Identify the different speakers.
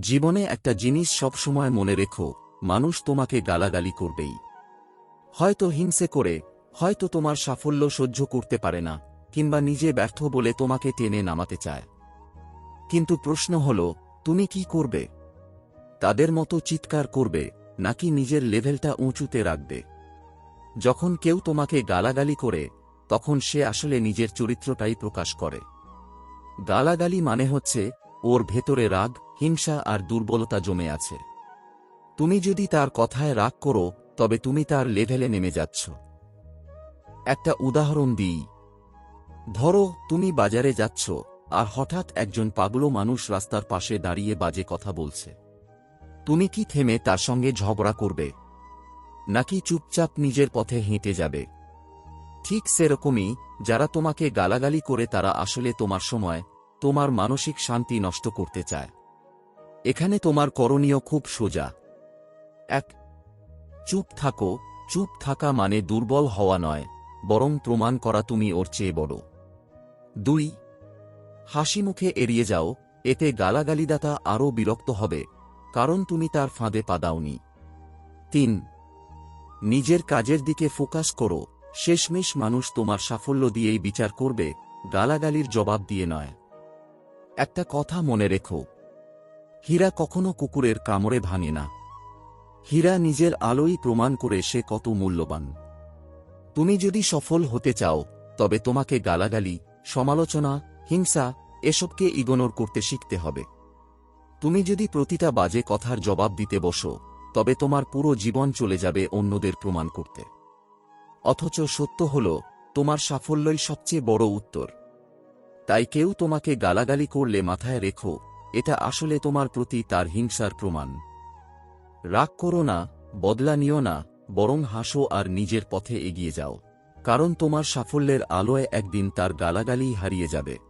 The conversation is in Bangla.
Speaker 1: জীবনে একটা জিনিস সবসময় মনে রেখো, মানুষ তোমাকে গালাগালি করবেই। হয়তো হিংসে করে, হয়তো তোমার সাফল্য সহ্য করতে পারে না, কিংবা নিজে ব্যর্থ বলে তোমাকে টেনে নামাতে চায়। কিন্তু প্রশ্ন হল, তুমি কি করবে? তাদের মতো চিৎকার করবে, নাকি নিজের লেভেলটা উঁচুতে রাখবে? যখন কেউ তোমাকে গালাগালি করে, তখন সে আসলে নিজের চরিত্রটাই প্রকাশ করে। গালাগালি মানে হচ্ছে, ওর ভেতরে রাগ হিংসা আর দুর্বলতা জমে আছে। তুমি যদি তার কথায় রাগ করো, তবে তুমি তার লেভেলে নেমে যাচ্ছ। একটা উদাহরণ দিই। ধরো, তুমি বাজারে যাচ্ছ, আর হঠাৎ একজন পাগলো মানুষ রাস্তার পাশে দাঁড়িয়ে বাজে কথা বলছে। তুমি কি থেমে তার সঙ্গে ঝগড়া করবে? নাকি চুপচাপ নিজের পথে হেঁটে যাবে? ঠিক সেরকমই, যারা তোমাকে গালাগালি করে তারা আসলে তোমার সময়, তোমার মানসিক শান্তি নষ্ট করতে চায়। এখানে তোমার করণীয় খুব সোজা। এক, চুপ থাকো। চুপ থাকা মানে দুর্বল হওয়া নয়, বরং প্রমাণ করা তুমি ওর চেয়ে বড়। দুই, হাসি মুখে এড়িয়ে যাও, এতে গালাগালিদাতা আরও বিরক্ত হবে, কারণ তুমি তার ফাঁদে পা দাওনি। তিন, নিজের কাজের দিকে ফোকাস করো, শেষমেশ মানুষ তোমার সাফল্য দিয়েই বিচার করবে, গালাগালির জবাব দিয়ে নয়। একটা কথা মনে রেখো হীরা কখনো কুকুরের কামড়ে ভাঙে না। হীরা নিজের আলোই প্রমাণ করে সে কত মূল্যবান। তুমি যদি সফল হতে চাও, তবে তোমাকে গালাগালি, সমালোচনা, হিংসা, এসবকে ইগনোর করতে শিখতে হবে। তুমি যদি প্রতিটা বাজে কথার জবাব দিতে বসো, তবে তোমার পুরো জীবন চলে যাবে অন্যদের প্রমাণ করতে। অথচ সত্য হল, তোমার সাফল্যই সবচেয়ে বড় উত্তর। তাই কেউ তোমাকে গালাগালি করলে মাথায় রেখো এটা আসলে তোমার প্রতি তার হিংসার প্রমাণ। রাগ করো না, বদলা নিও না, বরং হাসো আর নিজের পথে এগিয়ে যাও, কারণ তোমার সাফল্যের আলোয় একদিন তার গালাগালি হারিয়ে যাবে।